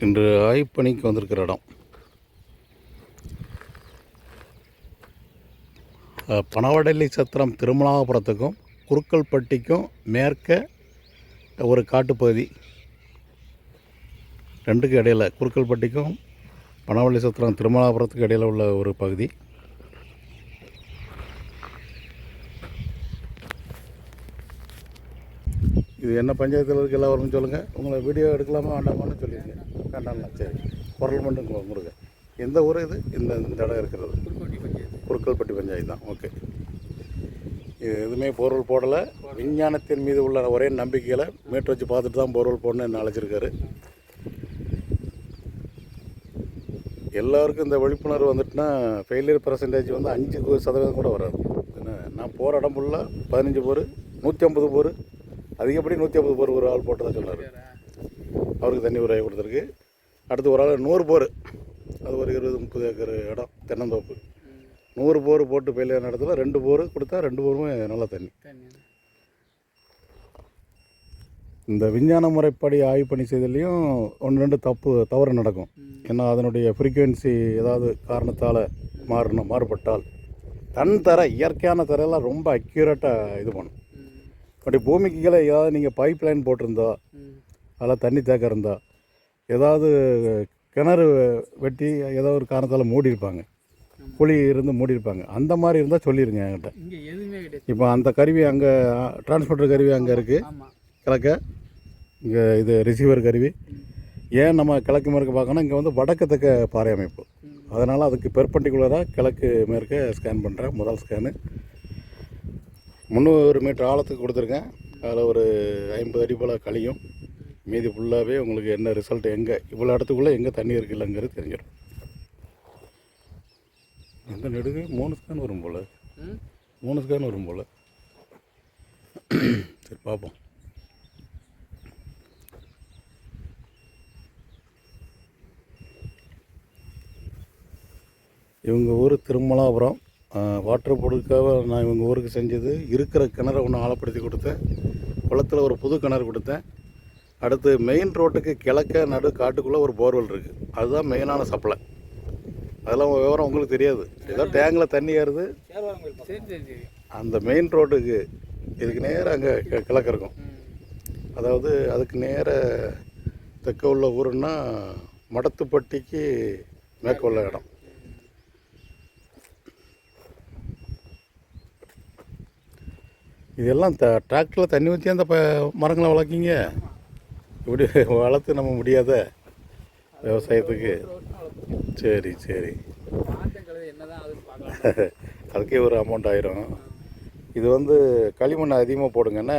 இன்று ஆய்ப்பணிக்கு வந்திருக்கிற இடம். அஹ், பனவடலி சத்திரம் திருமலாபுரத்துக்கும் குருக்கல்பட்டிக்கும் மேற்க ஒரு காட்டுப்பகுதி. ரெண்டுக்கு இடையில குருக்கல்பட்டிக்கும் பனவள்ளி சத்திரம் திருமலாபுரத்துக்கு இடையில் உள்ள ஒரு பகுதி. இது என்ன பஞ்சாயத்தில் இருக்க எல்லாம் வரும்னு சொல்லுங்கள் உங்களை வீடியோ எடுக்கலாமா வேண்டாமான்னு சொல்லியிருக்கேன். வேண்டாம்ல சரி. குரல் மட்டும் கொ- கொடுங்க எந்த ஊர் இது? இந்த இந்த இடம் இருக்கிறது. குருக்கல்பட்டி பஞ்சாயத்து தான். ஓகே. இது எதுவுமே பொருள் போடலை. விஞ்ஞானத்தின் மீது உள்ள ஒரே நம்பிக்கையில் மீட்டர் வச்சு பார்த்துட்டு தான் பொருள் போடணும்னு என்ன அழைச்சிருக்காரு. எல்லாருக்கும் இந்த விழிப்புணர்வு வந்துட்டுனா ஃபெயிலியர் பர்சன்டேஜ் வந்து அஞ்சு சதவீதம் கூட வராது. நான் போகிற இடம் ஃபுல்லாக பதினஞ்சு போர் நூற்றி ஐம்பது போர். அதிகப்படி நூற்றி ஐம்பது போர் ஒரு ஆள் போட்டு தான் சொன்னார். அவருக்கு தண்ணி உரையை கொடுத்துருக்கு. அடுத்து ஒரு ஆள் நூறு போர். அது ஒரு இருபது முப்பது ஏக்கர் இடம் தென்னந்தோப்பு. நூறு போர் போட்டு ஃபெயிலியர் இடத்துல ரெண்டு போர் கொடுத்தா ரெண்டு போருமே நல்ல தண்ணி. இந்த விஞ்ஞான முறைப்படி ஆய்வு பண்ணி செய்ததுலேயும் ஒன்று ரெண்டு தப்பு தவறு நடக்கும். ஏன்னா அதனுடைய ஃப்ரீக்குவென்சி ஏதாவது காரணத்தால் மாறணும் மாறுபட்டால். தன் தர இயற்கையான தரையெல்லாம் ரொம்ப அக்யூரேட்டாக இது பண்ணும். அப்படி பூமிக்கு கீழே ஏதாவது நீங்கள் பைப் லைன் போட்டிருந்தா அதில் தண்ணி தேக்க இருந்தா ஏதாவது கிணறு வெட்டி ஏதோ ஒரு காரணத்தால் மூடி இருப்பாங்க குழி இருந்து மூடி இருப்பாங்க அந்த மாதிரி இருந்தால் சொல்லிடுங்க என்கிட்ட. இப்போ அந்த கருவி அங்கே டிரான்ஸ்போர்ட்டர் கருவி அங்கே இருக்குது கிழக்க இங்கே இது ரிசீவர் கருவி. ஏன் நம்ம கிழக்கு மேற்கு பார்க்கணும் இங்கே வந்து வடக்கு தெற்க பாறை அமைப்பு. அதனால் அதுக்கு பெர்பண்டிகுலராக கிழக்கு மேற்க ஸ்கேன் பண்ணுறேன் முதல் ஸ்கேனு முந்நூறு மீட்டர் ஆழத்துக்கு கொடுத்துருக்கேன். அதில் ஒரு ஐம்பது அடி போல் கழியும். மீதி ஃபுல்லாகவே உங்களுக்கு என்ன ரிசல்ட் எங்கே இவ்வளோ இடத்துக்குள்ளே எங்கே தண்ணி இருக்குல்லங்கிறது தெரிஞ்சிடும். எந்த நெடுகு? மூணு ஸ்கேன் வரும் போல். மூணு ஸ்கேன் வரும் போல். சரி பார்ப்போம் இவங்க ஊர் திருமலாபுரம். வாட்டர் போர்டுக்காக நான் இவங்க ஊருக்கு செஞ்சது. இருக்கிற கிணறை ஒன்று ஆழப்படுத்தி கொடுத்தேன். குளத்தில் ஒரு புது கிணறு கொடுத்தேன். அடுத்து மெயின் ரோட்டுக்கு கிழக்க நடு காட்டுக்குள்ளே ஒரு போர்வெல் இருக்குது அதுதான் மெயினான சப்ளை அதெல்லாம் விவரம் உங்களுக்கு தெரியாது. ஏதோ டேங்கில் தண்ணி ஏறுது. அந்த மெயின் ரோட்டுக்கு இதுக்கு நேராக அங்கே கிழக்கு இருக்கும். அதாவது அதுக்கு நேர தெற்க உள்ள ஊருன்னா மடத்துப்பட்டிக்கு மேற்க உள்ள இடம். இதெல்லாம் த டிராக்டரில் தண்ணி ஊற்றி அந்த ப மரங்களை வளர்க்கிங்க? இப்படி வளர்த்து நம்ம முடியாத விவசாயத்துக்கு. சரி சரி. அதுக்கே ஒரு அமௌண்ட் ஆயிரும். இது வந்து களிமண் அதிகமாக போடுங்கண்ணே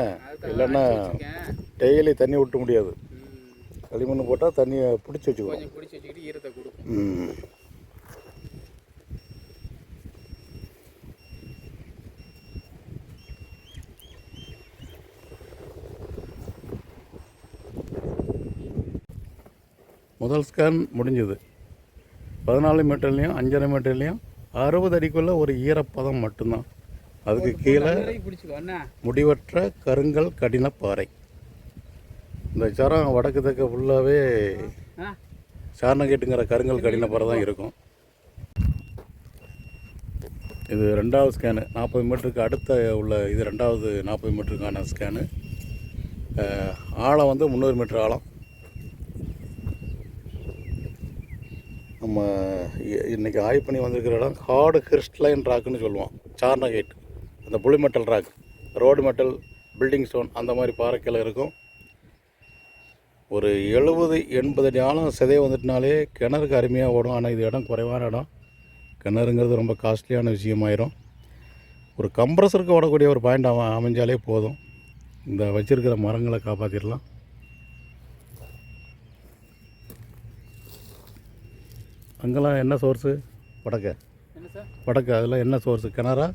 இல்லைன்னா டெய்லி தண்ணி விட்டு முடியாது. களிமண் போட்டால் தண்ணியை பிடிச்சி வச்சுக்கணும் ம். முதல் ஸ்கேன் முடிஞ்சது. பதினாலு மீட்டர்லேயும் அஞ்சரை மீட்டர்லேயும் அறுபது அடிக்குள்ளே ஒரு ஈரப்பதம் மட்டும்தான். அதுக்கு கீழே முடிவற்ற கருங்கல் கடின பாறை. இந்த சரம் வடக்கு தெற்க ஃபுல்லாகவே சாரணகேட்டுங்கிற கருங்கல் கடின பாறை தான் இருக்கும். இது ரெண்டாவது ஸ்கேனு நாற்பது மீட்டருக்கு அடுத்த உள்ள இது ரெண்டாவது நாற்பது மீட்டருக்கான ஸ்கேனு ஆழம் வந்து முந்நூறு மீட்டர் ஆழம். நம்ம இ- இன்னைக்கு ஆய்வு பண்ணி வந்திருக்கிற இடம் ஹார்டு கிறிஸ்டலைன் ராக்குன்னு சொல்லுவோம் சார்னகேட் அந்த புளி metal rock. Road metal building stone அந்த மாதிரி பாறைக்கில் இருக்கும். ஒரு எழுபது எண்பது அடி ஆழம் சிதை வந்துட்டுனாலே கிணறுக்கு அருமையாக ஓடும். ஆனால் இது இடம் குறைவான இடம். கிணறுங்கிறது ரொம்ப காஸ்ட்லியான விஷயமாயிரும். ஒரு கம்ப்ரஸருக்கு ஓடக்கூடிய ஒரு பாயிண்ட் அமைஞ்சாலே போதும். இந்த வச்சுருக்கிற மரங்களை காப்பாற்றிடலாம் அங்கெல்லாம் என்ன சோர்ஸு வடக்க. என்ன சார் வடக்கு அதெல்லாம் என்ன சோர்ஸு கிணறு.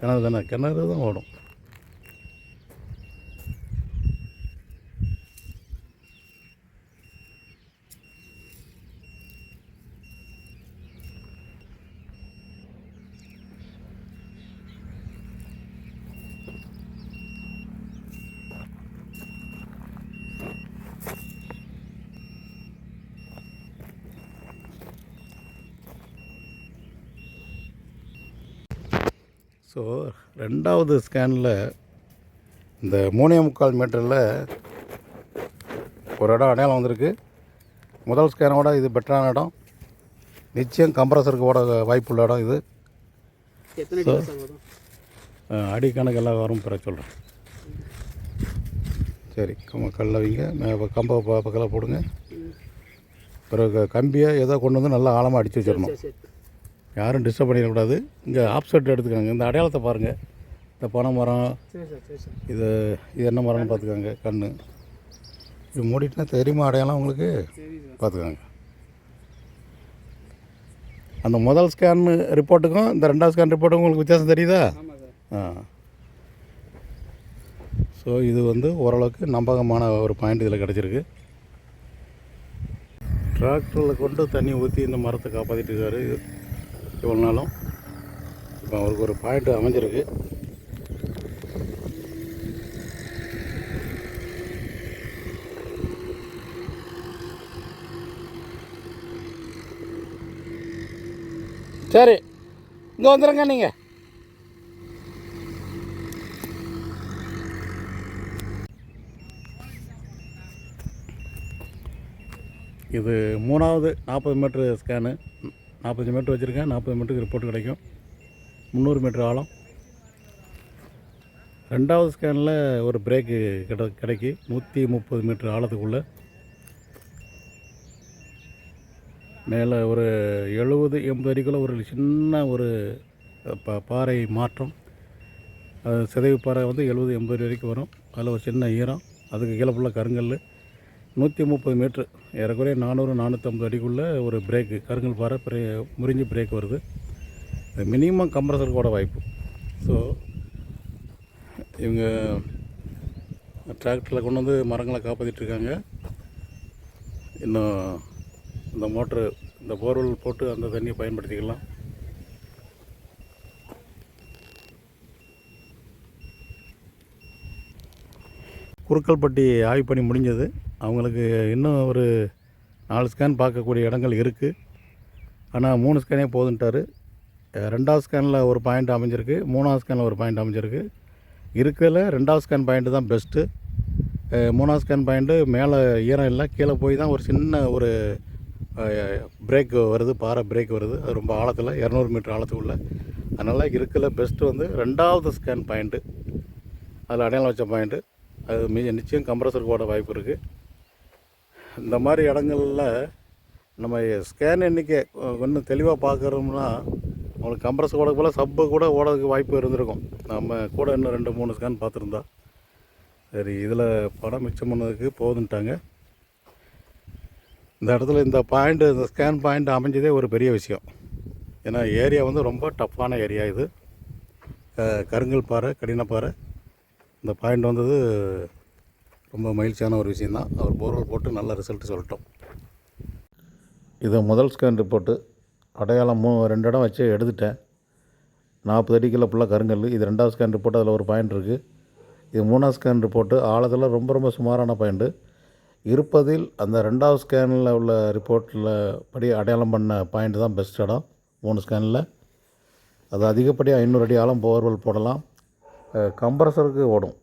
கிணறு தானே? கிணறு தான் ஓடும். ஸோ ரெண்டாவது ஸ்கேனில் இந்த மூணே முக்கால் மீட்டரில் ஒரு இடம் அடையாளம் வந்திருக்கு. முதல் ஸ்கேனோட இது பெட்டரான இடம். நிச்சயம் கம்ப்ரஸருக்கு ஓட வாய்ப்புள்ள இடம் இது. எத்தனை அடி கணக்கெல்லாம் வரும் பிற சொல்கிறேன் சரி கல்ல வைங்க. கம்ப பக்கத்தில் போடுங்க. பிறகு கம்பியை ஏதோ கொண்டு வந்து நல்லா ஆழமாக அடித்து வச்சிடணும். யாரும் டிஸ்டர்ப் பண்ணிடக்கூடாது. இங்கே ஆப்செட் எடுத்துக்கோங்க. இந்த அடையாளத்தை பாருங்கள் இந்த பனை மரம் இது இது என்ன மரம்னு பார்த்துக்கோங்க. கண்ணு. இது மூடிட்டுனா தெரியுமா அடையாளம் உங்களுக்கு? பார்த்துக்கோங்க. அந்த முதல் ஸ்கேன் ரிப்போர்ட்டுக்கும் இந்த ரெண்டாவது ஸ்கேன் ரிப்போர்ட்டுக்கும் உங்களுக்கு வித்தியாசம் தெரியுதா? ஆ. ஸோ இது வந்து ஓரளவுக்கு நம்பகமான ஒரு பாயிண்ட் இதில் கிடச்சிருக்கு. டிராக்டரில் கொண்டு தண்ணி ஊற்றி இந்த மரத்தை காப்பாற்றிட்டு இருக்காரு. இவ்வளோ நாளும் இப்போ அவருக்கு ஒரு பாயிண்ட் அமைஞ்சிருக்கு. சரி இங்கே வந்துடுங்க நீங்கள் இது மூணாவது நாற்பது மீட்ரு ஸ்கேனு நாற்பத்தஞ்சு மீட்ரு வச்சுருக்கேன். நாற்பது மீட்டருக்கு ரிப்போர்ட் கிடைக்கும். முந்நூறு மீட்ரு ஆழம். ரெண்டாவது ஸ்கேனில் ஒரு பிரேக்கு கிட கிடைக்கி. நூற்றி முப்பது மீட்ரு ஆழத்துக்குள்ளே. மேலே ஒரு எழுபது எண்பது அடிக்குள்ளே ஒரு சின்ன ஒரு பா பாறை மாற்றம். சிதைவு பாறை வந்து எழுபது எண்பது வரைக்கும் வரும். அதில் ஒரு சின்ன ஈரம். அதுக்கு கீழே ஃபுல்லாக கருங்கல் நூற்றி முப்பது மீட்ரு ஏறக்குறைய நானூறு நானூற்றம்பது அடிக்குள்ளே ஒரு பிரேக்கு கருங்கல் பாறை பிரே முறிஞ்சு பிரேக் வருது. இது மினிமம் கம்ப்ரஸர் கூட வாய்ப்பு. ஸோ இவங்க டிராக்டரில் கொண்டு வந்து மரங்களை காப்பாற்றிட்டு இருக்காங்க இன்னும் இந்த மோட்ரு இந்த போர்வெல் போட்டு அந்த தண்ணியை பயன்படுத்திக்கலாம். குறுக்கல்பட்டி ஆய்வு பண்ணி முடிஞ்சது. அவங்களுக்கு இன்னும் ஒரு நாலு ஸ்கேன் பார்க்கக்கூடிய இடங்கள் இருக்குது ஆனால் மூணு ஸ்கேனே போதுன்ட்டார். ரெண்டாவது ஸ்கேனில் ஒரு பாயிண்ட் அமைஞ்சிருக்கு. மூணாவது ஸ்கேனில் ஒரு பாயிண்ட் அமைஞ்சிருக்கு. இருக்கிறதுல ரெண்டாவது ஸ்கேன் பாயிண்ட்டு தான் பெஸ்ட்டு மூணாவது ஸ்கேன் பாயிண்ட்டு மேலே ஈரம் இல்லை. கீழே போய் தான் ஒரு சின்ன ஒரு பிரேக் வருது. பாறை பிரேக் வருது. அது ரொம்ப ஆழத்தில் இரநூறு மீட்டர் ஆழத்துக்குள்ளே. அதனால் இருக்கிற பெஸ்ட்டு வந்து ரெண்டாவது ஸ்கேன் பாயிண்ட்டு அதில் அடையாளம் வச்ச பாயிண்ட்டு அது மிக நிச்சயம் கம்ப்ரஸருக்கு ஓட வாய்ப்பு இருக்குது இந்த மாதிரி இடங்கள்ல நம்ம ஸ்கேன் எண்ணிக்கை இன்னும் தெளிவாக பார்க்குறோம்னா அவங்களுக்கு கம்ப்ரஸ் ஓட போல் சப்பு கூட ஓடறதுக்கு வாய்ப்பு இருந்திருக்கும். நம்ம கூட இன்னும் ரெண்டு மூணு ஸ்கேன் பார்த்துருந்தா சரி இதில் படம் மிச்சம் பண்ணதுக்கு போதுன்ட்டாங்க. இந்த இடத்துல இந்த பாயிண்ட் இந்த ஸ்கேன் பாயிண்ட் அமைஞ்சதே ஒரு பெரிய விஷயம். ஏன்னா ஏரியா வந்து ரொம்ப டஃப்பான ஏரியா இது. க- கருங்கல் பாறை கடினப்பாறை. இந்த பாயிண்ட் வந்தது ரொம்ப மகிழ்ச்சியான ஒரு விஷயந்தான் அவர் போர்வெல் போட்டு நல்ல ரிசல்ட் சொல்லிட்டோம். இது முதல் ஸ்கேன் ரிப்போர்ட்டு அடையாளம் மூ ரெண்டு இடம் வச்சு எடுத்துட்டேன். நாற்பது அடிக்குள்ள ஃபுல்லாக கருங்கல். இது ரெண்டாவது ஸ்கேன் ரிப்போர்ட் அதில் ஒரு பாயிண்ட் இருக்குது இது மூணாவது ஸ்கேன் ரிப்போர்ட்டு ஆழத்தில் ரொம்ப ரொம்ப சுமாரான பாயிண்ட்டு இருப்பதில் அந்த ரெண்டாவது ஸ்கேனில் உள்ள ரிப்போர்ட்டில் படி அடையாளம் பண்ண பாயிண்ட் தான் பெஸ்ட் இடம். மூணு ஸ்கேனில் அது அதிகப்படியாக ஐநூறு அடி ஆழம் போர்வெல் போடலாம். கம்ப்ரஸருக்கு ஓடும்.